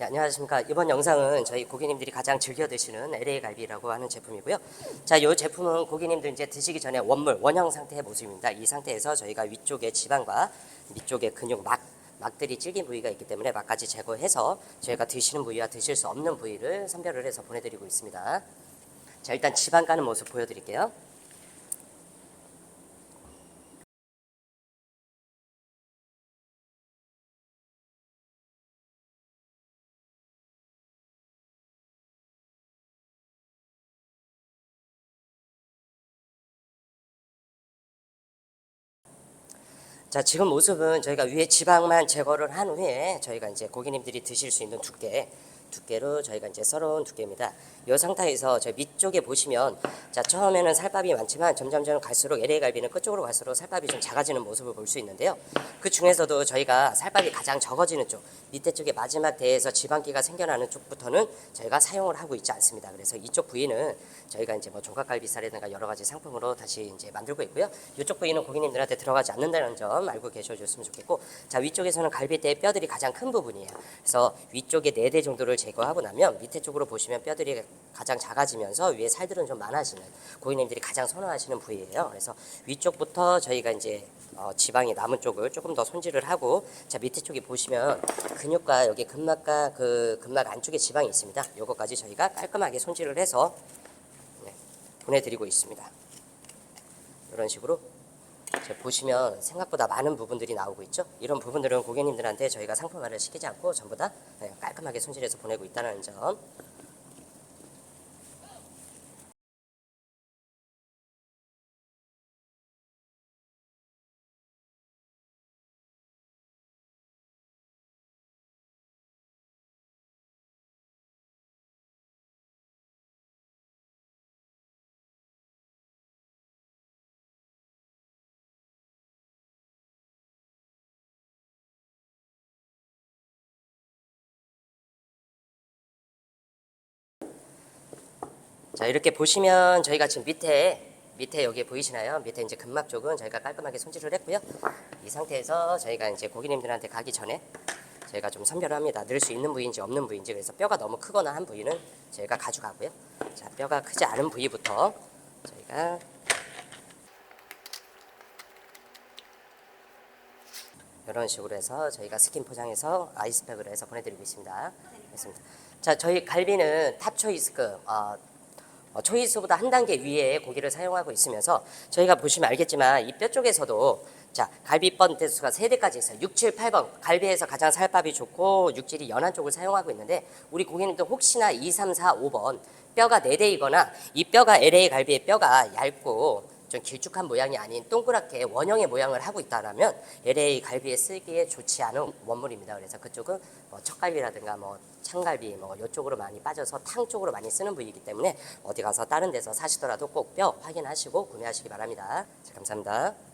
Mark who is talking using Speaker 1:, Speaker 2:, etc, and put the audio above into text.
Speaker 1: 네, 안녕하십니까. 이번 영상은 저희 고객님들이 가장 즐겨 드시는 LA 갈비라고 하는 제품이고요. 자, 이 제품은 고객님들 이제 드시기 전에 원물, 원형 상태의 모습입니다. 이 상태에서 저희가 위쪽에 지방과 밑쪽에 근육 막, 막들이 질긴 부위가 있기 때문에 막까지 제거해서 저희가 드시는 부위와 드실 수 없는 부위를 선별을 해서 보내드리고 있습니다. 자, 일단 지방 까는 모습 보여드릴게요. 자, 지금 모습은 저희가 위에 지방만 제거를 한 후에 저희가 이제 고객님들이 드실 수 있는 두께, 두께로 저희가 이제 썰어온 두께입니다. 이 상태에서 저 밑쪽에 보시면 자 처음에는 살밥이 많지만 점점점 갈수록 LA 갈비는 끝쪽으로 갈수록 살밥이 좀 작아지는 모습을 볼 수 있는데요. 그 중에서도 저희가 살밥이 가장 적어지는 쪽 밑에 쪽에 마지막 대에서 지방기가 생겨나는 쪽부터는 저희가 사용을 하고 있지 않습니다. 그래서 이쪽 부위는 저희가 이제 뭐 종각갈비살이든가 여러 가지 상품으로 다시 이제 만들고 있고요. 이쪽 부위는 고객님들한테 들어가지 않는다는 점 알고 계셔줬으면 좋겠고 자 위쪽에서는 갈비대의 뼈들이 가장 큰 부분이에요. 그래서 위쪽에 네 대 정도를 제거하고 나면 밑에 쪽으로 보시면 뼈들이 가장 작아지면서 위에 살들은 좀 많아지는 고객님들이 가장 선호하시는 부위예요. 그래서 위쪽부터 저희가 이제 어, 지방이 남은 쪽을 조금 더 손질을 하고 자 밑에 쪽에 보시면 근육과 여기 근막과 그 근막 안쪽에 지방이 있습니다. 요거까지 저희가 깔끔하게 손질을 해서 네, 보내드리고 있습니다. 이런 식으로 자, 보시면 생각보다 많은 부분들이 나오고 있죠. 이런 부분들은 고객님들한테 저희가 상품화를 시키지 않고 전부 다 네, 깔끔하게 손질해서 보내고 있다는 점. 자 이렇게 보시면 저희가 지금 밑에 밑에 여기 보이시나요? 밑에 이제 근막 쪽은 저희가 깔끔하게 손질을 했고요. 이 상태에서 저희가 이제 고객님들한테 가기 전에 저희가 좀 선별을 합니다. 넣을 수 있는 부위인지 없는 부위인지 그래서 뼈가 너무 크거나 한 부위는 저희가 가져가고요. 자 뼈가 크지 않은 부위부터 저희가 이런 식으로 해서 저희가 스킨 포장해서 아이스팩으로 해서 보내드리고 있습니다. 그렇습니다. 자 저희 갈비는 탑 초 이스급 어, 어, 초이스보다 한 단계 위에 고기를 사용하고 있으면서 저희가 보시면 알겠지만 이 뼈 쪽에서도 자 갈비번 대수가 세 대까지 있어요. 6, 7, 8번 갈비에서 가장 살밥이 좋고 육질이 연한 쪽을 사용하고 있는데 우리 고객님들 혹시나 2, 3, 4, 5번 뼈가 4대이거나 이 뼈가 LA 갈비의 뼈가 얇고 좀 길쭉한 모양이 아닌 동그랗게 원형의 모양을 하고 있다라면 LA 갈비에 쓰기에 좋지 않은 원물입니다. 그래서 그쪽은 뭐 척갈비라든가 뭐 창갈비 뭐 이쪽으로 많이 빠져서 탕 쪽으로 많이 쓰는 부위이기 때문에 어디 가서 다른 데서 사시더라도 꼭 뼈 확인하시고 구매하시기 바랍니다. 자, 감사합니다.